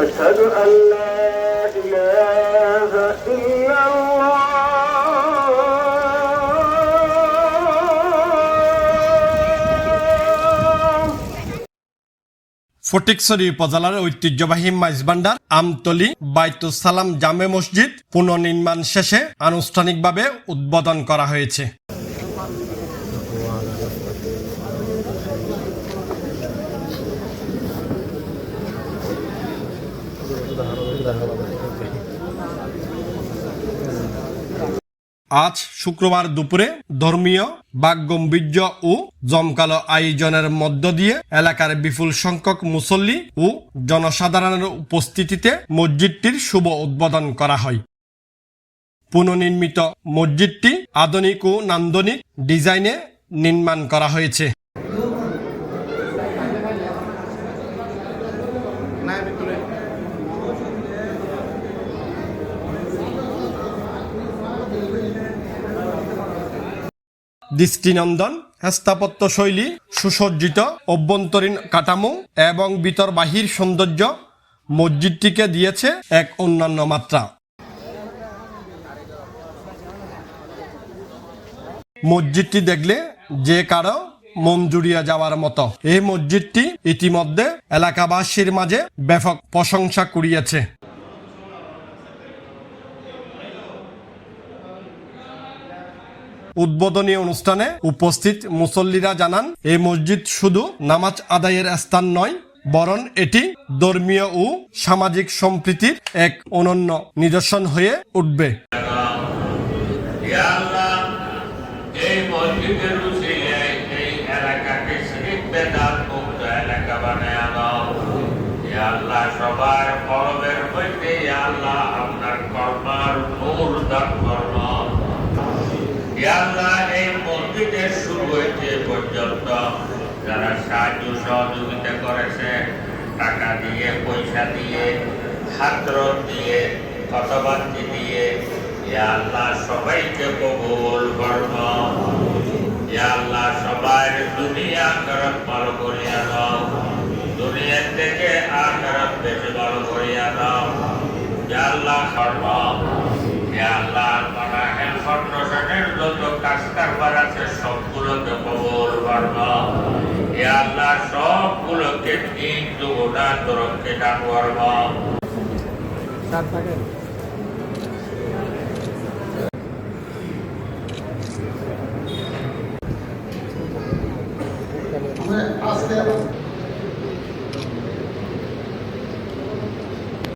أشهد أن لا إله إلا الله ফটিকছড়ি উপজেলার ঐতিহ্যবাহী মাইজবান্ডার আমতলি বাইতুস সালাম জামে মসজিদ পুনর্নির্মাণ শেষে আনুষ্ঠানিকভাবে উদ্বোধন করা হয়েছে আজ শুক্রবার দুপুরে ধর্মীয় বাগগম্ভীর্য ও জমকালো আয়োজনের মধ্য দিয়ে এলাকার বিপুল সংখ্যক মুসল্লি ও জনসাধারণের উপস্থিতিতে মসজিদটির শুভ উদ্বোধন করা হয়। পুনর্নির্মিত মসজিদটি আধুনিক ও নান্দনিক ডিজাইনে নির্মাণ করা হয়েছে। দৃষ্টিনন্দন, স্থাপত্য শৈলী, সুসজ্জিত, অভ্যন্তরীণ কাঠামো এবং ভিতর বাহির সৌন্দর্য মসজিদটিকে দিয়েছে এক অন্যান্য মাত্রা। মসজিদটি দেখলে যে কারও মন জুড়িয়ে যাওয়ার মতো। এই মসজিদটি ইতিমধ্যে এলাকাবাসীর মাঝে ব্যাপক প্রশংসা কুড়িয়েছে। উদ্বোধনী অনুষ্ঠানে উপস্থিত মুসল্লিরা জানান এই মসজিদ শুধু নামাজ আদায়ের স্থান নয় বরং এটি ধর্মীয় ও সামাজিক সম্প্রীতির এক অনন্য নিদর্শন হয়ে উঠবে সবার কলবের মধ্যে আল্লাহ, আপনার কর্মার নূর দান করুন। আল্লাহ, এই মসজিদের শুরু হয়েছে পর্যন্ত। যারা সাহায্য সহযোগিতা করেছে টাকা দিয়ে পয়সা দিয়ে ছাত্র দিয়ে কথাবার্তি দিয়ে আল্লাহ সবাইকে কবুল ইয়া আল্লাহ সবার দুনিয়া আখরাত ভালো করিয়া দাও। দুনিয়া থেকে আখরাত বেশি ভালো করিয়া দাও। আল্লাহ করব কাজ কারবার আছে সবগুলোকে কবুল করব ইয়া আল্লাহ সবগুলোকে দিন দুগুণা তরফকে করব আস্তে